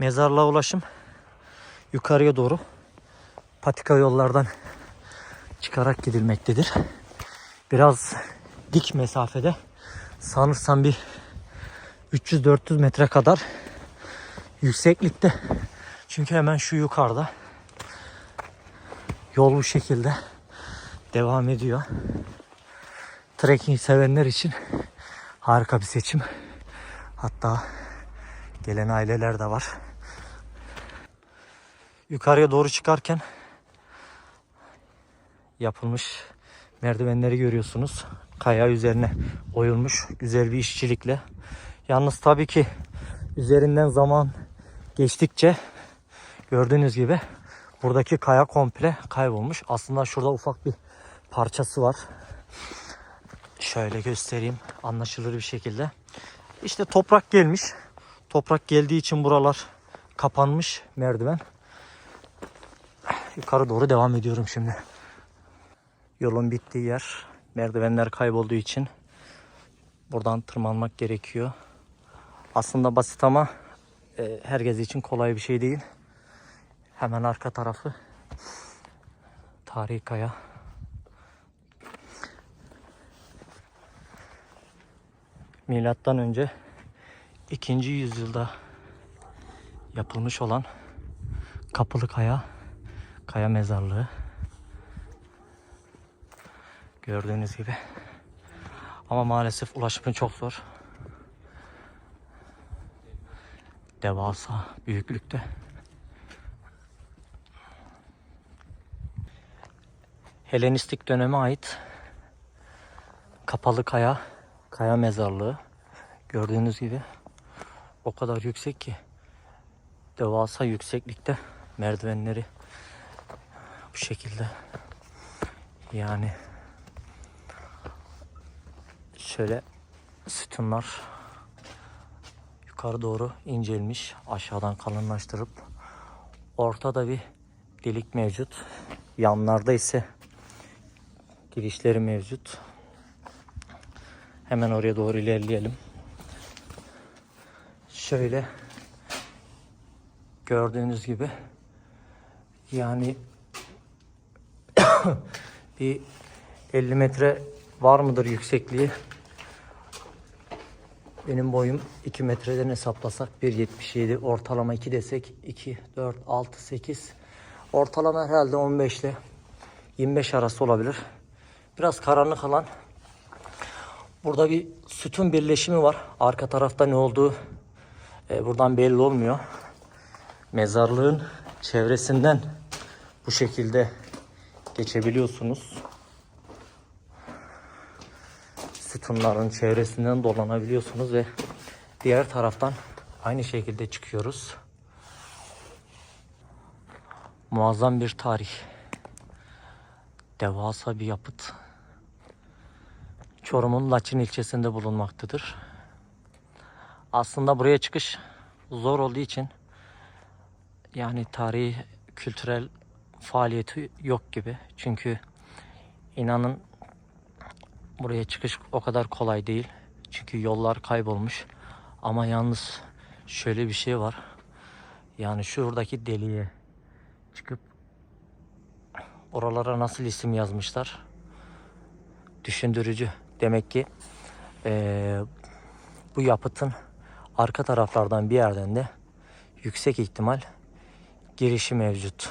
Mezarlığa ulaşım yukarıya doğru patika yollardan çıkarak gidilmektedir. Biraz dik mesafede sanırsam bir 300-400 metre kadar yükseklikte. Çünkü hemen şu yukarıda yol bu şekilde devam ediyor. Trekking sevenler için harika bir seçim. Hatta gelen aileler de var. Yukarıya doğru çıkarken yapılmış merdivenleri görüyorsunuz. Kaya üzerine oyulmuş güzel bir işçilikle. Yalnız tabii ki üzerinden zaman geçtikçe gördüğünüz gibi buradaki kaya komple kaybolmuş. Aslında şurada ufak bir parçası var. Şöyle göstereyim anlaşılır bir şekilde. İşte toprak gelmiş. Toprak geldiği için buralar kapanmış merdiven. Yukarı doğru devam ediyorum şimdi. Yolun bittiği yer merdivenler kaybolduğu için buradan tırmanmak gerekiyor. Aslında basit ama e, herkes için kolay bir şey değil. Hemen arka tarafı tarihi kaya. Milattan önce 2. yüzyılda yapılmış olan Kapılı Kaya Kaya Mezarlığı. Gördüğünüz gibi. Ama maalesef ulaşımı çok zor. Devasa büyüklükte. Helenistik döneme ait Kapalı Kaya Kaya Mezarlığı. Gördüğünüz gibi o kadar yüksek ki devasa yükseklikte merdivenleri bu şekilde. Yani şöyle sütunlar yukarı doğru incelmiş aşağıdan kalınlaştırıp ortada bir delik mevcut. Yanlarda ise girişleri mevcut. Hemen oraya doğru ilerleyelim. Şöyle gördüğünüz gibi yani bir 50 metre var mıdır yüksekliği? Benim boyum 2 metreden hesaplasak 1.77 ortalama 2 desek 2, 4, 6, 8 ortalama herhalde 15 ile 25 arası olabilir. Biraz karanlık alan. Burada bir sütun birleşimi var. Arka tarafta ne olduğu e, buradan belli olmuyor. Mezarlığın çevresinden bu şekilde geçebiliyorsunuz. Sütunların çevresinden dolanabiliyorsunuz ve diğer taraftan aynı şekilde çıkıyoruz. Muazzam bir tarih. Devasa bir yapıt. Çorum'un Laçin ilçesinde bulunmaktadır. Aslında buraya çıkış zor olduğu için yani tarihi kültürel faaliyeti yok gibi. Çünkü inanın buraya çıkış o kadar kolay değil. Çünkü yollar kaybolmuş. Ama yalnız şöyle bir şey var. Yani şuradaki deliğe çıkıp oralara nasıl isim yazmışlar? Düşündürücü. Demek ki eee, bu yapıtın arka taraflardan bir yerden de yüksek ihtimal girişi mevcut.